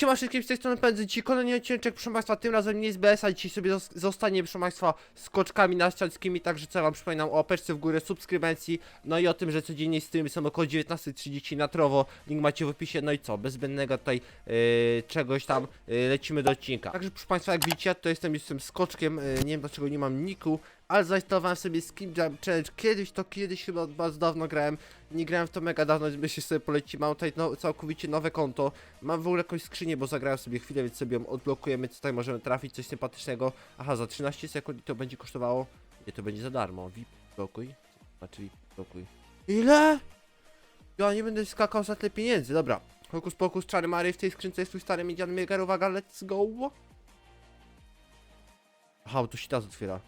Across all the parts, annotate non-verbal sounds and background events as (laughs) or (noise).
Siema wszystkim z tej strony pędzę Dzisiaj kolejny odcinek, proszę Państwa, tym razem nie z BS-a, dzisiaj sobie zos- zostanie, proszę Państwa, skoczkami naścialskimi, także co Wam przypominam o opeczce w górę, subskrybencji, no i o tym, że codziennie streamy są około 19.30 na trowo, link macie w opisie, no i co, bez zbędnego tutaj yy, czegoś tam, yy, lecimy do odcinka. Także proszę Państwa, jak widzicie, to jestem, jestem skoczkiem, yy, nie wiem dlaczego nie mam niku, ale zainstalowałem sobie Skin Jam Challenge, kiedyś to kiedyś chyba bardzo dawno grałem, nie grałem w to mega dawno, myślę sobie poleci, mam tutaj no, całkowicie nowe konto, mam w ogóle jakąś skrzynię, bo zagrałem sobie chwilę, więc sobie ją odblokujemy, tutaj możemy trafić, coś sympatycznego. Aha, za 13 sekund i to będzie kosztowało, nie, to będzie za darmo, VIP blokuj, znaczy VIP blokuj. Ile? Ja nie będę skakał za tyle pieniędzy, dobra. Hokus pokus, czary mary, w tej skrzynce jest twój stary miedziany miegar, uwaga, let's go. Aha, to się teraz otwiera.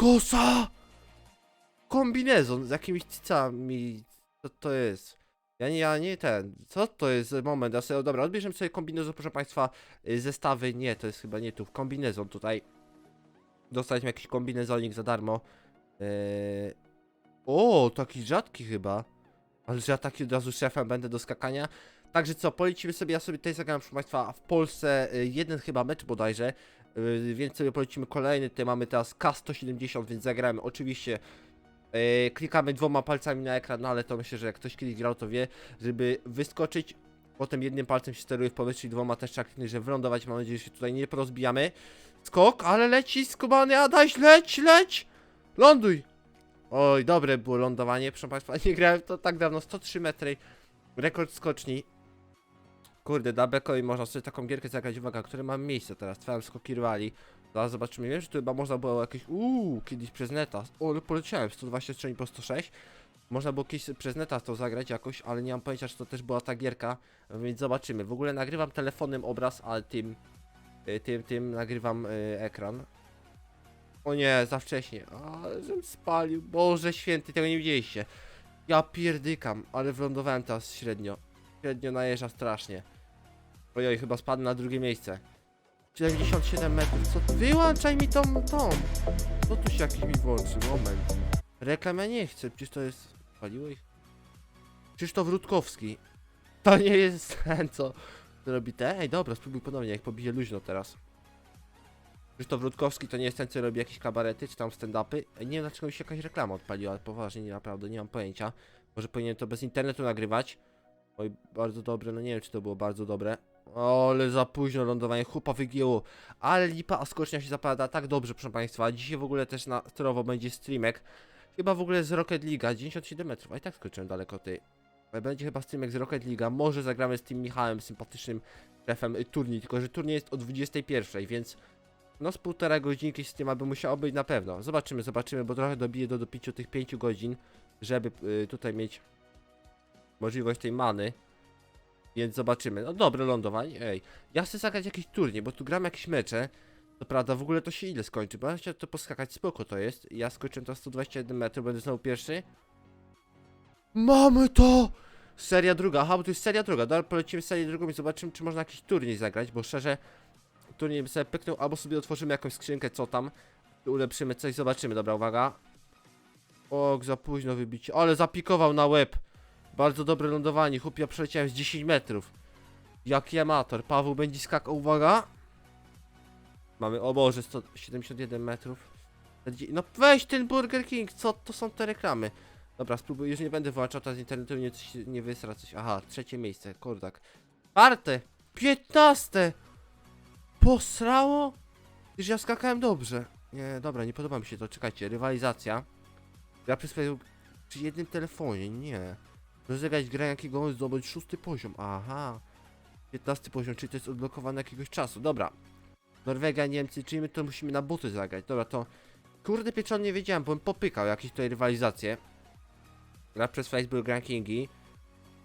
Kosa! Kombinezon z jakimiś cycami. Co to jest? Ja nie, ja nie ten. Co to jest moment? Ja sobie, dobra, odbierzemy sobie kombinezon, proszę państwa. y, Zestawy. Nie, to jest chyba nie tu. Kombinezon tutaj. Dostaliśmy jakiś kombinezonik za darmo. Yy... O, taki rzadki chyba. Ale że ja taki od razu szefem będę do skakania. Także co, polecimy sobie, ja sobie tutaj zagram, proszę Państwa, w Polsce y, jeden chyba mecz bodajże, więc sobie polecimy kolejny, tutaj mamy teraz K170, więc zagramy oczywiście, y, klikamy dwoma palcami na ekran, no ale to myślę, że jak ktoś kiedyś grał, to wie, żeby wyskoczyć, potem jednym palcem się steruje w powietrzu i dwoma też trzeba kliknąć, żeby wylądować, mam nadzieję, że się tutaj nie porozbijamy. Skok, ale leci, skubany Adaś, leć, leć, ląduj! Oj, dobre było lądowanie, proszę Państwa, (laughs) nie grałem to tak dawno, 103 metry, rekord skoczni. Kurde, na Bekowi można sobie taką gierkę zagrać, uwaga, które mam miejsce teraz, trwałem skoki rywali. Zaraz zobaczymy, wiem, że tu chyba można było jakieś, uuu, kiedyś przez neta, o, ale poleciałem, 120 strzeli po 106. Można było kiedyś przez neta to zagrać jakoś, ale nie mam pojęcia, czy to też była ta gierka, więc zobaczymy. W ogóle nagrywam telefonem obraz, ale tym, y, tym, tym nagrywam y, ekran. O nie, za wcześnie, ale żem spalił, Boże święty, tego nie widzieliście. Ja pierdykam, ale wylądowałem teraz średnio. Średnio najeżdża strasznie. Ojoj, chyba spadł na drugie miejsce. 77 metrów, co? Wyłączaj mi tą, tą! Co tu się jakiś mi włączy? Moment. Reklam ja nie chcę, przecież to jest... Paliłeś? Krzysztof Rutkowski. To nie jest (laughs) ten, co robi te? Ej, dobra, spróbuj ponownie, jak pobije luźno teraz. Krzysztof Rutkowski to nie jest ten, co robi jakieś kabarety, czy tam stand-upy. Nie wiem, dlaczego mi się jakaś reklama odpaliła, ale poważnie, nie, naprawdę, nie mam pojęcia. Może powinien to bez internetu nagrywać. Oj, bardzo dobre, no nie wiem, czy to było bardzo dobre. Ale za późno lądowanie, chłopa wygięło. Ale lipa, a skocznia się zapada tak dobrze, proszę państwa. Dzisiaj w ogóle też na sterowo będzie streamek. Chyba w ogóle z Rocket League, 97 metrów, a i tak skoczyłem daleko ty. Będzie chyba streamek z Rocket League, może zagramy z tym Michałem, sympatycznym szefem turniej, tylko że turniej jest o 21, więc no z półtora godzinki z tym aby musiało być na pewno. Zobaczymy, zobaczymy, bo trochę dobiję do dopiciu tych 5 godzin, żeby y, tutaj mieć możliwość tej many. Więc zobaczymy. No dobre lądowanie, ej. Ja chcę zagrać jakiś turniej, bo tu gram jakieś mecze. To prawda, w ogóle to się ile skończy? Bo ja chciałem to poskakać, spoko to jest. Ja skończę to 121 metrów, będę znowu pierwszy. Mamy to! Seria druga, aha, bo to jest seria druga. Dobra, polecimy serię drugą i zobaczymy, czy można jakiś turniej zagrać, bo szczerze, turniej bym sobie pyknął, albo sobie otworzymy jakąś skrzynkę, co tam. Ulepszymy coś, zobaczymy, dobra, uwaga. Och, za późno wybicie, ale zapikował na łeb. Bardzo dobre lądowanie, chłop, ja przeleciałem z 10 metrów. Jaki amator, Paweł będzie skakał, uwaga. Mamy, o Boże, 171 metrów. No weź ten Burger King, co to są te reklamy? Dobra, spróbuję, już nie będę wyłączał teraz internetu, nie, nie wysra coś. Aha, trzecie miejsce, kurdak. Czwarte, piętnaste. Posrało? Już ja skakałem dobrze. Nie, dobra, nie podoba mi się to, czekajcie, rywalizacja. Gra przy przy jednym telefonie, nie. Rozegrać grę jakiego zdobyć szósty poziom, aha. 15 poziom, czyli to jest odblokowane jakiegoś czasu, dobra. Norwegia, Niemcy, czyli my to musimy na buty zagrać, dobra, to... Kurde pieczon nie wiedziałem, bo bym popykał jakieś tutaj rywalizacje. Gra przez Facebook rankingi.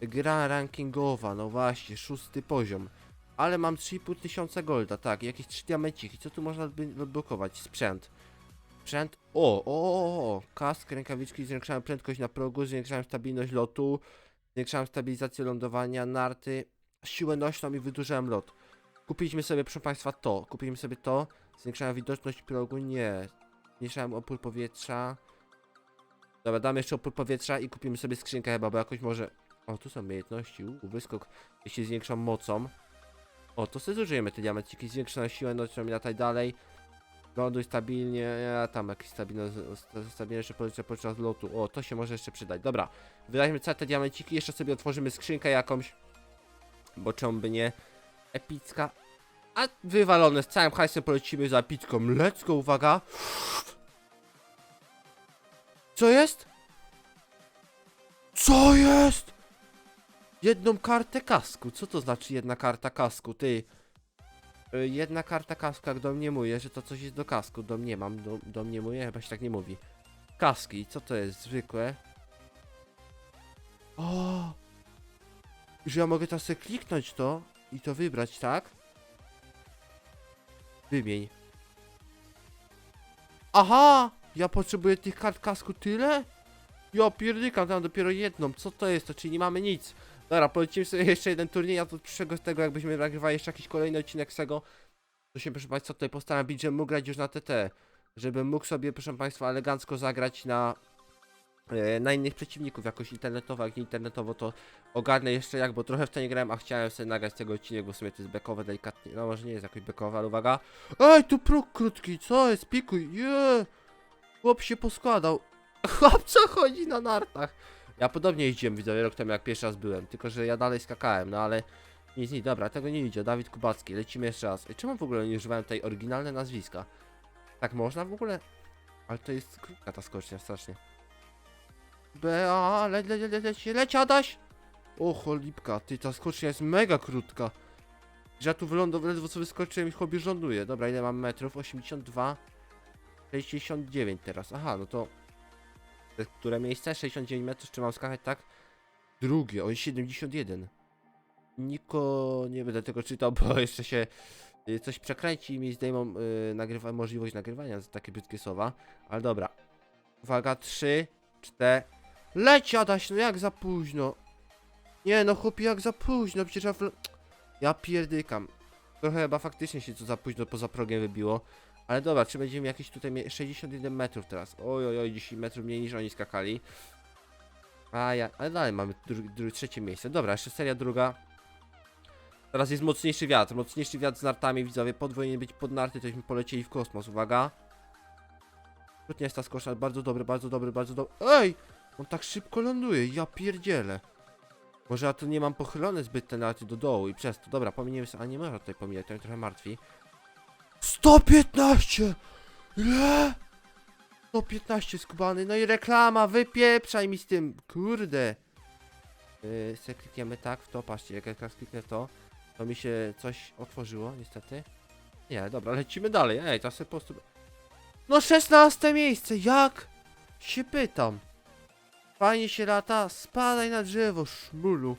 Gra rankingowa, no właśnie, szósty poziom. Ale mam 3,5 tysiąca golda, tak, jakieś 3 diamenciki. Co tu można odby- odblokować? Sprzęt. Sprzęt. O, o, o, o, kask, rękawiczki, zwiększałem prędkość na progu, zwiększałem stabilność lotu, zwiększałem stabilizację lądowania, narty, siłę nośną i wydłużałem lot. Kupiliśmy sobie, proszę Państwa, to. Kupiliśmy sobie to. Zwiększałem widoczność progu, nie. Zmniejszałem opór powietrza. Dobra, damy jeszcze opór powietrza i kupimy sobie skrzynkę chyba, bo jakoś może O, tu są umiejętności, u, wyskok, jeśli zwiększam mocą. O, to sobie zużyjemy te diamenciki, zwiększa na siłę, no trzeba lataj dalej. Ląduj stabilnie, ja tam jakieś stabilne, stabilniejsze pozycje podczas lotu. O, to się może jeszcze przydać. Dobra, wydajmy całe te diamenciki, jeszcze sobie otworzymy skrzynkę jakąś. Bo czemu by nie? Epicka. A wywalone z całym hajsem polecimy za epicką. Let's go, uwaga. Co jest? Co jest? Jedną kartę kasku. Co to znaczy jedna karta kasku? Ty. Y, Jedna karta kasku, jak domniemuję, że to coś jest do kasku. Domniemam, do, domniemuję, chyba się tak nie mówi. Kaski, co to jest? Zwykłe. O! Że ja mogę teraz sobie kliknąć to i to wybrać, tak? Wymień. Aha! Ja potrzebuję tych kart kasku tyle? Ja pierdykam, tam dopiero jedną. Co to jest? To czyli nie mamy nic. Dobra, polecimy sobie (laughs) jeszcze jeden turniej, a to przyszłego z tego, jakbyśmy nagrywali jeszcze jakiś kolejny odcinek z tego, to się, proszę Państwa, tutaj postaram bić, żebym mógł grać już na TT. Żebym mógł sobie, proszę Państwa, elegancko zagrać na, e, na innych przeciwników, jakoś internetowo, jak nie internetowo, to ogarnę jeszcze jak, bo trochę w to nie grałem, a chciałem sobie nagrać tego odcinek, bo w sumie to jest bekowe delikatnie, no może nie jest jakoś bekowe, ale uwaga. Ej, tu próg krótki, co jest? Pikuj, je! Chłop się poskładał. (laughs) Chłop co chodzi na nartach? Ja podobnie jeździłem, widzowie, rok temu jak pierwszy raz byłem, tylko że ja dalej skakałem, no ale nic, nic, dobra, tego nie idzie, Dawid Kubacki, lecimy jeszcze raz. Ej, czemu w ogóle nie używałem tutaj oryginalne nazwiska? Tak można w ogóle? Ale to jest krótka ta skocznia, strasznie. Bea, le, le, le, le, leci, leci, Adaś! O, cholipka, ty, ta skocznia jest mega krótka. Że ja tu wylądowałem, ledwo co wyskoczyłem i chłopie rząduje. Dobra, ile mam metrów? 82, 69 teraz. Aha, no to... jest Które miejsce? 69 metrów, czy mam skakać, tak? Drugie, o 71. Niko, nie będę tego czytał, (laughs) bo jeszcze się y, coś przekręci i mi zdejmą y, nagrywa, możliwość nagrywania z takie brzydkie słowa. Ale dobra. Uwaga, 3, 4. Leć, Adaś, no jak za późno. Nie no, chłopie, jak za późno, przecież ja... Ja pierdykam. Trochę chyba faktycznie się co za późno poza progiem wybiło. Ale dobra, czy będziemy jakieś tutaj mie- 61 metrów teraz? Oj, oj, oj, 10 metrów mniej niż oni skakali. A ja, ale dalej mamy trzecie miejsce. Dobra, jeszcze seria druga. Teraz jest mocniejszy wiatr. Mocniejszy wiatr z nartami, widzowie. Podwójnie być pod narty, tośmy polecieli w kosmos. Uwaga. Świetnie jest ta skosza. Bardzo dobry, bardzo dobry, bardzo dobry. Ej! On tak szybko ląduje. Ja pierdzielę. Może ja tu nie mam pochylone zbyt te narty do dołu i przez to. Dobra, pominiemy sobie. A nie można tutaj pomijać, to mnie trochę martwi. 115! Ile? 115 skubany. No i reklama, wypieprzaj mi z tym. Kurde. Yy, se klikniemy tak w to, patrzcie, jak jak kliknę w to, to mi się coś otworzyło, niestety. Nie, dobra, lecimy dalej. Ej, to sobie po prostu... No 16 miejsce, jak? Się pytam. Fajnie się lata, spadaj na drzewo, szmulu.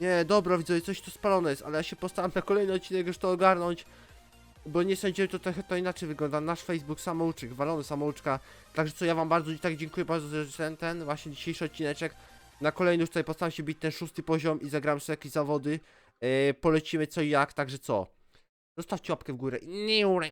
Nie, dobra, widzę, coś tu spalone jest, ale ja się postaram na kolejny odcinek już to ogarnąć. Bo nie sądziłem, to trochę to inaczej wygląda. Nasz Facebook samouczyk, walony samouczka. Także co, ja wam bardzo i tak dziękuję bardzo za ten, ten właśnie dzisiejszy odcineczek. Na kolejny już tutaj postaram się bić ten szósty poziom i zagram sobie jakieś zawody. Yy, polecimy co i jak, także co. Zostawcie łapkę w górę. Nie